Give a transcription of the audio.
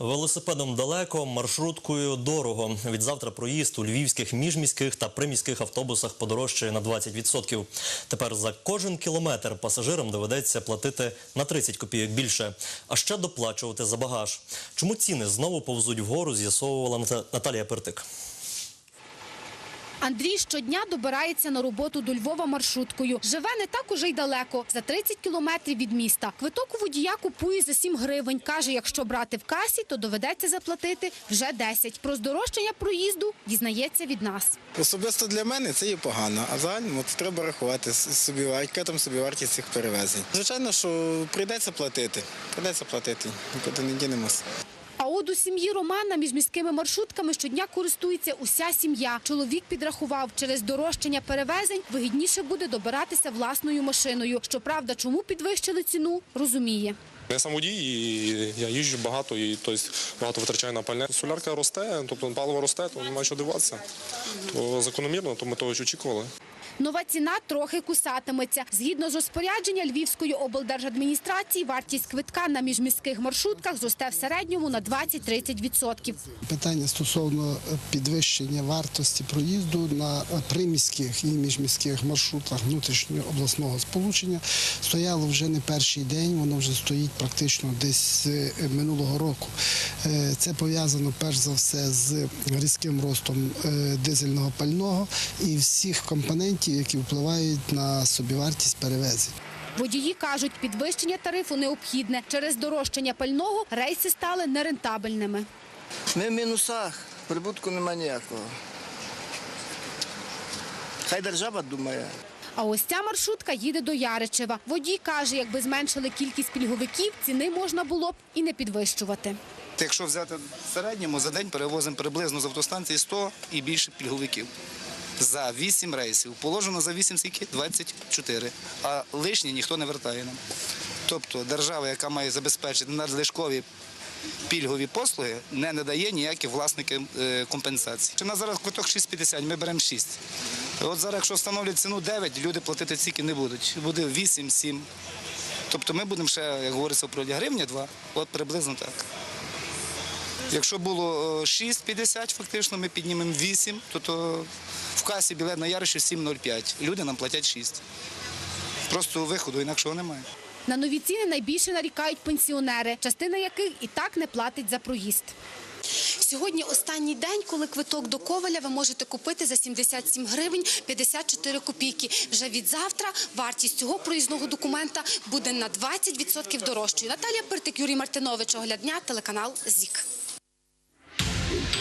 Велосипедом далеко, маршруткою дорого. Від завтра проїзд у львівських міжміських та приміських автобусах подорожчає на 20%. Тепер за кожен кілометр пасажирам доведеться платити на 30 копійок більше, а ще доплачувати за багаж. Чому ціни знову повзуть вгору, з'ясовувала Ната- Наталія Пертик. Андрій щодня добирається на роботу до Львова маршруткою. Живе не так уже й далеко, за 30 кілометрів від міста. Квиток у водія купує за 7 гривень. Каже, якщо брати в касі, то доведеться заплатити вже 10. Про здорожчання проїзду дізнається від нас. Особисто для мене це є погано, а загально треба рахувати собі, яка там собівартість цих перевезень. Звичайно, що прийдеться платити. Прийдеться платити, нікуди не дінемося. А сім'ї Романа між міськими маршрутками щодня користується уся сім'я. Чоловік підрахував, через дорожчання перевезень вигідніше буде добиратися власною машиною. Щоправда, чому підвищили ціну, розуміє. Я сам і я їжджу багато, і тобто, багато витрачаю на пальне. Солярка росте, тобто паливо росте, то немає що дивуватися. То закономірно, то ми того очікували. Нова ціна трохи кусатиметься. Згідно з розпорядження Львівської облдержадміністрації, вартість квитка на міжміських маршрутках зросте в середньому на 20-30%. Питання стосовно підвищення вартості проїзду на приміських і міжміських маршрутах внутрішнього обласного сполучення стояло вже не перший день, воно вже стоїть практично десь е, минулого року. Е, Це пов'язано перш за все з різким ростом е, дизельного пального і всіх компонентів, які впливають на собівартість перевезень. Водії кажуть, підвищення тарифу необхідне. Через дорожчання пального рейси стали нерентабельними. Ми в мінусах, прибутку немає ніякого. Хай держава думає. А ось ця маршрутка їде до Яричева. Водій каже, якби зменшили кількість пільговиків, ціни можна було б і не підвищувати. Якщо взяти в середньому, за день перевозимо приблизно з автостанції 100 і більше пільговиків. За 8 рейсів. Положено за 8 скільки? 24. А лишні ніхто не вертає нам. Тобто держава, яка має забезпечити надлишкові пільгові послуги, не надає ніякі власники е, компенсації. У нас зараз квиток 6,50, ми беремо 6. От зараз, якщо встановлять ціну 9, люди платити стільки не будуть. Буде 8-7. Тобто ми будемо ще, як говориться, про гривня 2, от приблизно так. Якщо було е, 6,50 фактично, ми піднімемо 8, то, то в касі білет на Ярищу 7,05. Люди нам платять 6. Просто виходу інакшого немає. На нові ціни найбільше нарікають пенсіонери, частина яких і так не платить за проїзд. Сьогодні останній день, коли квиток до Коваля ви можете купити за 77 гривень 54 копійки. Вже від завтра вартість цього проїзного документа буде на 20% дорожчою. Наталія Пертик, Юрій Мартинович, оглядня, телеканал ЗІК. Thank you.